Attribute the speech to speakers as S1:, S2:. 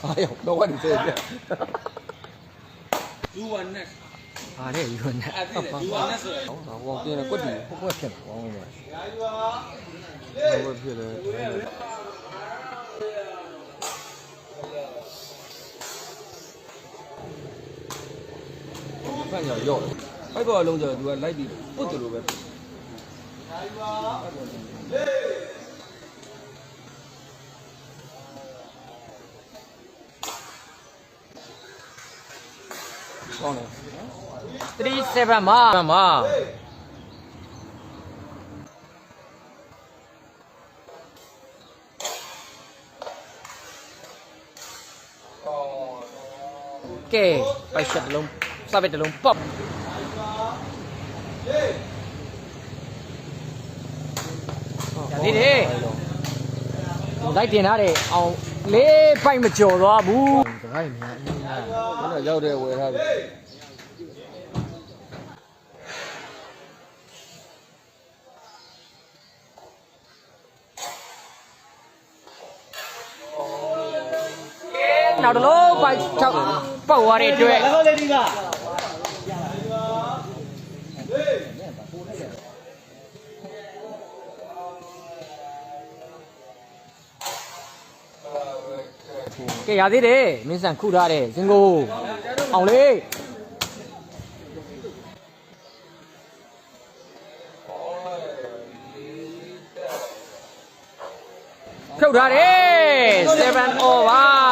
S1: ဟာရောက်တော့ဝတ်နေစေပြ
S2: ယူဝနက်
S3: ဟာတဲ့ယူနေ
S2: အဲ့ဒီလေယူဝနက်ဆိုရင်
S1: ဟောဟောတင်းကွက်တီကွက်ဖြစ်ဘောင်းပဲကွက်ဖြစ်တယ်ဖန်ရောက်ရောက်အဲ့ပေါ်လုံးကျတော့ तू ကလိုက်ပြီးပုတ်တယ်လို့ပဲ ကောင်းတယ်
S3: 37မှာမှာကဲပိုက်ချက်တစ်လုံးစပက်တစ်လုံးပေါက် ရသေးတယ်လိုက်တင်ထားတယ်အောင်လေးပိုက်မကျော်သွားဘူးစကားရများအင်းများ
S1: ဘယ်တော့ရောက်တဲ့ဝယ်ထားပြီ
S3: နောက်တစ်လုံးပိုက်ချောက်ပေါက်သွားတဲ့အတွက်
S2: က်ဟုတ်လေးဒီက
S3: ကဲရသေးတယ်မင်းဆန်ခုထားတယ်စင်ကိုအောင်လေးဖြုတ်ထားတယ်7 over